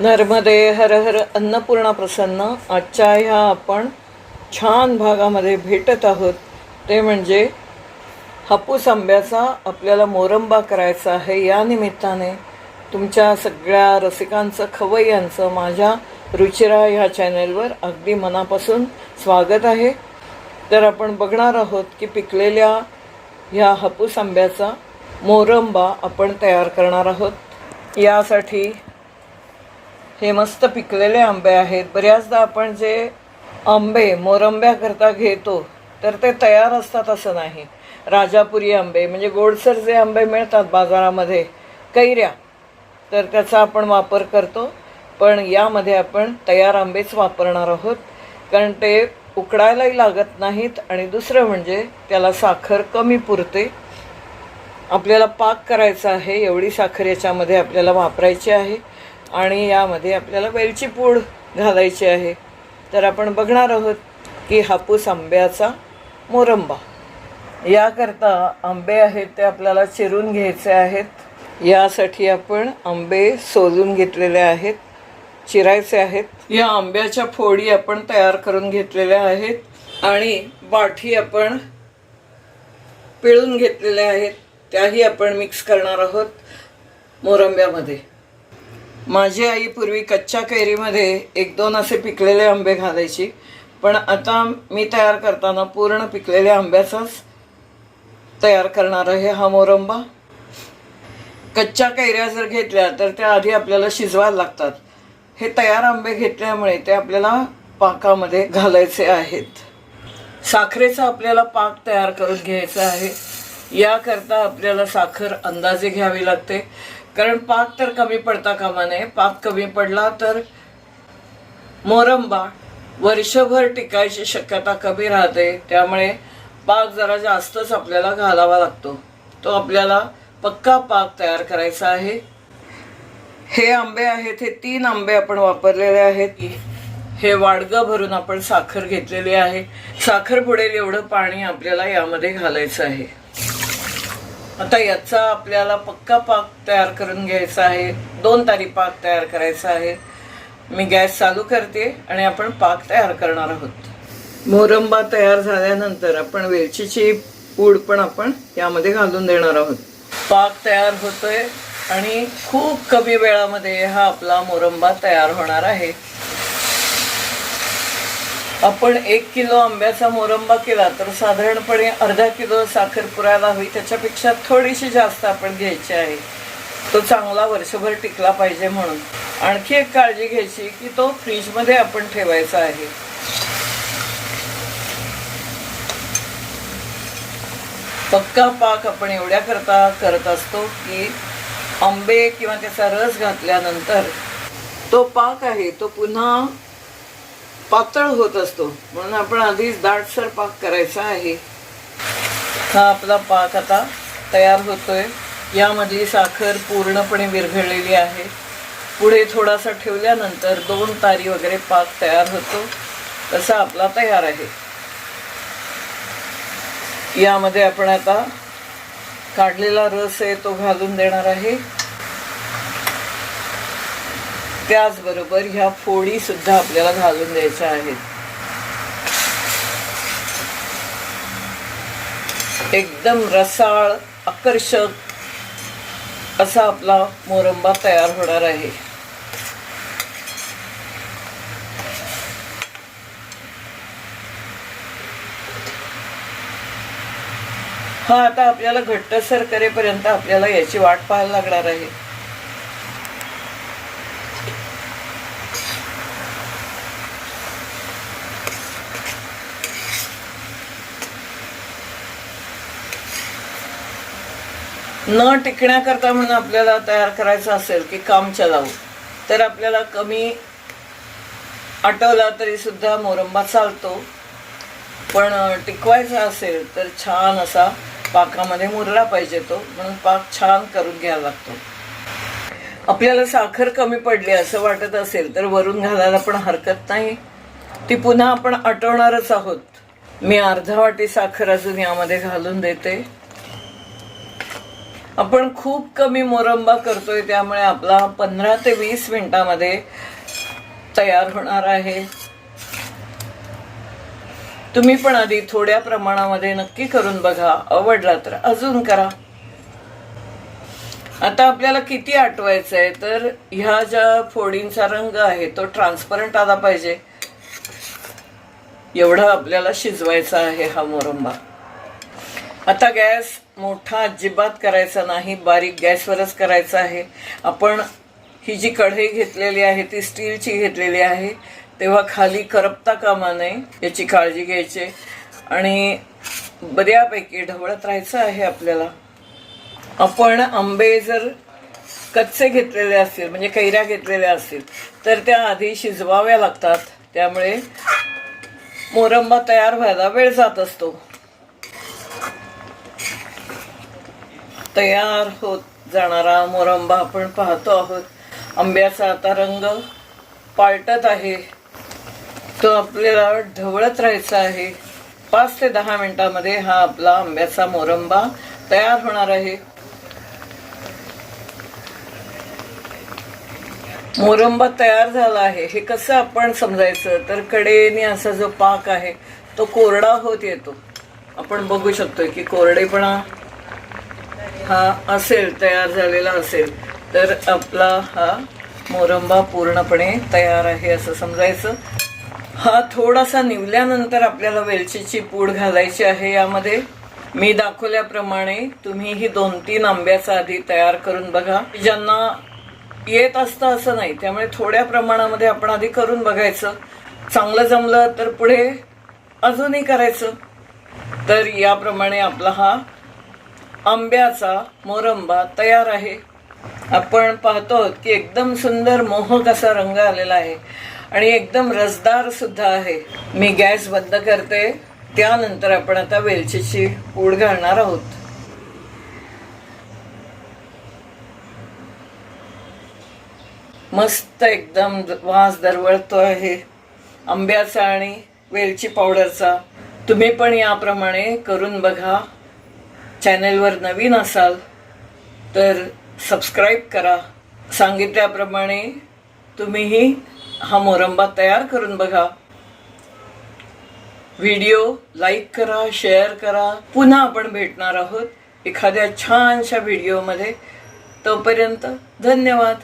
नर्मदे हर हर अन्नपूर्णा प्रसन्न. आजच्या ह्या आपण छान भागामध्ये भेटत आहोत. ते म्हणजे हापूस आंब्याचा आपल्याला मोरंबा करायचा आहे. या निमित्ताने तुमच्या सगळ्या रसिकांचं खवय्यांचं माझ्या रुचिरा ह्या चॅनेलवर अगदी मनापासून स्वागत आहे. तर आपण बघणार आहोत की पिकलेल्या ह्या हापूस आंब्याचा मोरंबा आपण तयार करणार आहोत. यासाठी हे मस्त पिकलेले आंबे आहेत. बऱ्याचदा आपण जे आंबे मोरंब्याकरता घेतो तर ते तयार असतात असं नाही. राजापुरी आंबे म्हणजे गोडसर जे आंबे मिळतात बाजारामध्ये कैऱ्या तर त्याचा आपण वापर करतो. पण यामध्ये आपण तयार आंबेच वापरणार आहोत. कारण ते उकडायलाही लागत नाहीत आणि दुसरं म्हणजे त्याला साखर कमी पुरते. आपल्याला पाक करायचा आहे एवढी साखर याच्यामध्ये आपल्याला वापरायची आहे. आणि यामध्ये आपल्याला वेलची पूड घालायची आहे. तर आपण बघणार आहोत की हापूस आंब्याचा मोरंबा. याकरता आंबे आहेत ते आपल्याला चिरून घ्यायचे आहेत. यासाठी आपण आंबे सोलून घेतलेले आहेत. चिरायचे आहेत. या आंब्याच्या फोडी आपण तयार करून घेतलेल्या आहेत. आणि बाठी आपण पिळून घेतलेल्या आहेत. त्याही आपण मिक्स करणार आहोत मोरंब्यामध्ये. माझी आई पूर्वी कच्च्या कैरीमध्ये एक दोन असे पिकलेले आंबे घालायची. पण आता मी तयार करताना पूर्ण पिकलेल्या आंब्याचाच तयार करणार आहे हा मोरंबा. कच्च्या कैऱ्या जर घेतल्या तर त्या आधी आपल्याला शिजवायला लागतात. हे तयार आंबे घेतल्यामुळे ते आपल्याला पाकामध्ये घालायचे आहेत. साखरेचा आपल्याला पाक तयार करून घ्यायचा आहे. याकरता आपल्याला साखर अंदाजे घ्यावी लागते. कारण पाक तर कमी पडता कामा नये. पाक कमी पडला तर मोरंबा वर्षभर टिकायची शक्यता कमी राहते. त्यामुळे पाक जरा जास्तच आपल्याला घालावा लागतो. तो आपल्याला पक्का पाक तयार करायचा आहे. हे आंबे आहेत हे तीन आंबे आपण वापरलेले आहेत. हे वाडगं भरून आपण साखर घेतलेली आहे. साखर पुढे एवढं पाणी आपल्याला यामध्ये घालायचं आहे. आता याचा आपल्याला पक्का पाक तयार करून घ्यायचा आहे. दोन तारी पाक तयार करायचा आहे. मी गॅस चालू करते आणि आपण पाक तयार करणार आहोत. मोरंबा तयार झाल्यानंतर आपण वेलचीची पूड पण आपण यामध्ये घालून देणार आहोत. पाक तयार होतोय आणि खूप कमी वेळामध्ये हा आपला मोरंबा तयार होणार आहे. आपण एक किलो आंब्याचा मोरंबा केला तर साधारणपणे अर्धा किलो साखर पुरायला हवी. त्याच्यापेक्षा थोडीशी जास्त आपण घ्यायची आहे. तो चांगला वर्षभर टिकला पाहिजे म्हणून. आणखी एक काळजी घ्यायची की तो फ्रीजमध्ये आपण ठेवायचा आहे. पक्का पाक आपण एवढ्या करता करत असतो की आंबे किंवा त्याचा रस घातल्यानंतर तो पाक आहे तो पुन्हा पातळ होत असतो. म्हणून आपण आधीच दाटसर पाक करायचा आहे. हा आपला पाक आता तयार होतोय. यामधली साखर पूर्णपणे विरघळलेली आहे. पुढे थोडासा ठेवल्यानंतर दोन तारी वगैरे पाक तयार होतो. तसा आपला तयार आहे. यामध्ये आपण आता काढलेला रस आहे तो घालून देणार आहे. त्याचबरोबर ह्या फोडी सुद्धा आपल्याला घालून द्यायच्या आहेत. एकदम रसाळ आकर्षक असा आपला मोरंबा तयार होणार आहे. हा आता आपल्याला घट्टसर करेपर्यंत आपल्याला याची वाट पाहायला लागणार आहे. न टिकण्याकरता म्हणून आपल्याला तयार करायचं असेल की काम चलावू तर आपल्याला कमी आटवला तरी सुद्धा मोरंबा चालतो. पण टिकवायचा असेल तर छान असा पाकामध्ये मुरला पाहिजे तो म्हणून पाक छान करून घ्यावा लागतो. आपल्याला साखर कमी पडली असं वाटत असेल तर वरून घालायला पण हरकत नाही. ती पुन्हा आपण आटवणारच आहोत. मी अर्धा वाटी साखर अजून यामध्ये घालून देते. आपण खूप कमी मोरंबा करतोय त्यामुळे आपला पंधरा ते वीस मिनिटामध्ये तयार होणार आहे. तुम्ही पण आधी थोड्या प्रमाणामध्ये नक्की करून बघा. आवडला तर अजून करा. आता आपल्याला किती आठवायचं आहे तर ह्या ज्या फोडींचा रंग आहे तो ट्रान्सपरंट आला पाहिजे. एवढा आपल्याला शिजवायचा आहे हा मोरंबा. आता गॅस मोठा अजिबात करायचा नाही बारीक गॅसवरच करायचा आहे. आपण ही जी कढई घेतलेली आहे ती स्टीलची घेतलेली आहे तेव्हा खाली करपता कामा नये याची काळजी घ्यायची. आणि बऱ्यापैकी ढवळत राहायचं आहे आपल्याला. आपण आंबे जर कच्चे घेतलेले असतील म्हणजे कैऱ्या घेतलेल्या असतील तर त्या आधी शिजवाव्या लागतात. त्यामुळे मोरंबा तयार व्हायला वेळ जात असतो. तयार होत जाणारा मोरंबा आपण पाहतो आहोत. आंब्याचा आता रंग पालटत आहे. तो आपल्याला ढवळत राहायचा आहे. पाच ते दहा मिनिटामध्ये हा आपला आंब्याचा मोरंबा तयार होणार आहे. मोरंबा तयार झाला आहे. हे कसं आपण समजायचं? तर कडेने असा जो पाक आहे तो कोरडा होत येतो. आपण बघू शकतो की कोरडेपणा हा असेल तयार झालेला असेल तर आपला हा मोरंबा पूर्णपणे तयार आहे असं समजायचं. हा थोडासा निवल्यानंतर आपल्याला वेलचीची पूड घालायची आहे. यामध्ये मी दाखवल्याप्रमाणे तुम्ही ही दोन तीन आंब्याचा आधी तयार करून बघा. ज्यांना येत असतं असं नाही त्यामुळे थोड्या प्रमाणामध्ये आपण आधी करून बघायचं. चांगलं जमलं तर पुढे अजूनही करायचं. तर याप्रमाणे आपला हा आंब्याचा मोरंबा तयार आहे. आपण पाहतो की एकदम सुंदर मोहक असा रंग आलेला आहे. आणि एकदम रसदार सुद्धा आहे. मी गॅस बंद करते. त्यानंतर आपण आता वेलचीची पूड घालणार आहोत. मस्त एकदम वास दरवळतो आहे. आंब्याचा आणि वेलची पावडरचा. तुम्ही पण याप्रमाणे करून बघा. चॅनेलवर नवीन असाल तर सबस्क्राईब करा. सांगितल्याप्रमाणे तुम्हीही हा मोरंबा तयार करून बघा. व्हिडिओ लाईक करा शेअर करा. पुन्हा आपण भेटणार आहोत एखाद्या छानशा व्हिडिओमध्ये. तोपर्यंत धन्यवाद.